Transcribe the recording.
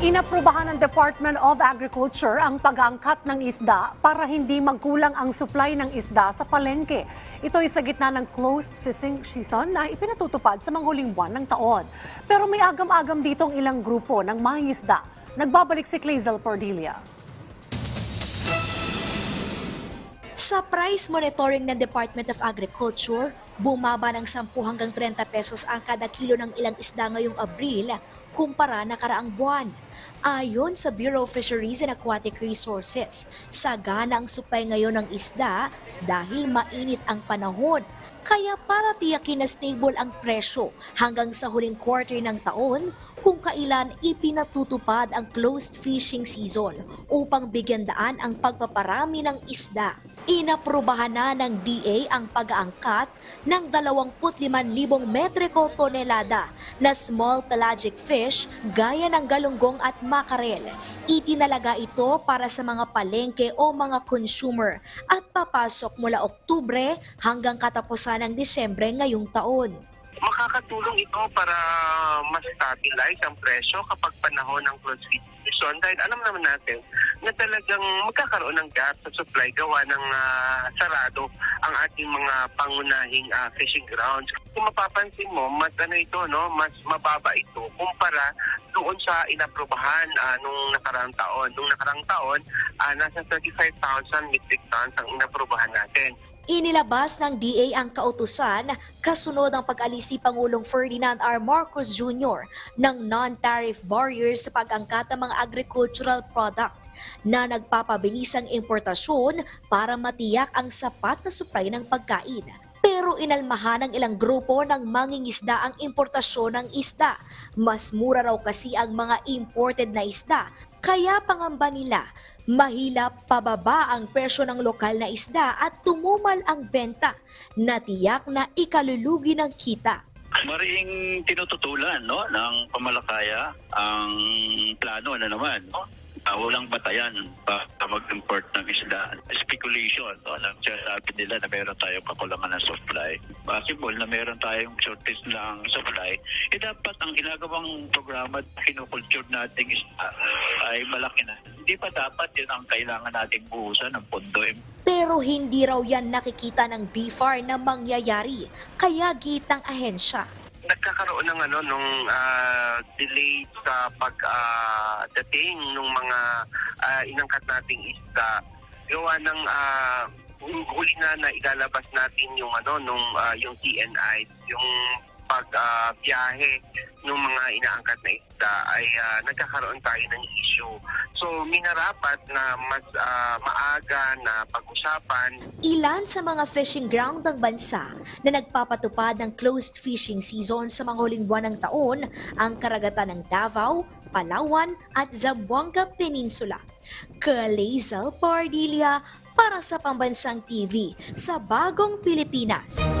Inaprubahan ng Department of Agriculture ang pag-aangkat ng isda para hindi magkulang ang supply ng isda sa palengke. Ito ay sa gitna ng closed fishing season na ipinatutupad sa manghuling buwan ng taon. Pero may agam-agam dito ang ilang grupo ng mangingisda. Nagbabalik si Clazel Cordelia. Sa price monitoring ng Department of Agriculture, bumaba ng 10 hanggang 30 pesos ang kada kilo ng ilang isda ngayong Abril kumpara na karaang buwan. Ayon sa Bureau of Fisheries and Aquatic Resources, sagana ang supply ngayon ng isda dahil mainit ang panahon. Kaya para tiyakin na stable ang presyo hanggang sa huling quarter ng taon kung kailan ipinatutupad ang closed fishing season upang bigyan daan ang pagpaparami ng isda. Inaprubahan na ng DA ang pag-aangkat ng 25,000 metriko tonelada na small pelagic fish gaya ng galunggong at makarel. Itinalaga ito para sa mga palengke o mga consumer at papasok mula Oktubre hanggang katapusan ng Disyembre ngayong taon. makakatulong ito para mas stabilize ang presyo kapag panahon ng close season dahil alam naman natin na talagang magkakaroon ng gap sa supply gawa ng ah, sarado ang ating mga pangunahing ah, fishing grounds. Kung mapapansin mo, mas ano ito, no, mas mababa ito kumpara doon sa inaprubahan ah, nung nakarang taon. Nung nakarang taon, ah, nasa 35,000 metric tons ang inaprubahan natin. Inilabas ng DA ang kautusan kasunod ang pag-alis ni Pangulong Ferdinand R. Marcos Jr. ng non-tariff barriers sa pag-angkat ng mga agricultural product na nagpapabilis ang importasyon para matiyak ang sapat na supply ng pagkain. Pero inalmahan ng ilang grupo ng mangingisda ang importasyon ng isda. Mas mura raw kasi ang mga imported na isda, kaya pangamba nila mahila pababa ang presyo ng lokal na isda at tumumal ang benta na tiyak na ikalulugi ng kita. Mariing tinututulan no ng pamalakaya ang plano na naman no. Ah, walang batayan para mag-import ng isda. Speculation, no? Nagsasabi nila na meron tayong kakulangan ng supply. Possible na meron tayong shortage ng supply. Eh dapat ang ginagawang programa at kinukulture nating isda ay malaki na. Hindi pa dapat yun ang kailangan nating buhusan ng pondo. Pero hindi raw yan nakikita ng BFAR na mangyayari, kaya gitang ahensya. Nagkakaroon ng ano nung ah, delay sa pag ah, dating nung mga ah, inangkat nating isda gawa ng ah, huli na na ilalabas natin yung ano nung ah, yung TNI yung pag ah, biyahe ng mga inaangkat na isda ay ah, nagkakaroon tayo ng issue. So minarapat na mas ah, maaga na pag-usapan Ilan sa mga fishing ground ng bansa na nagpapatupad ng closed fishing season sa mga huling buwan ng taon ang karagatan ng Davao, Palawan at Zamboanga Peninsula. Kalazel Pardilia para sa Pambansang TV sa Bagong Pilipinas.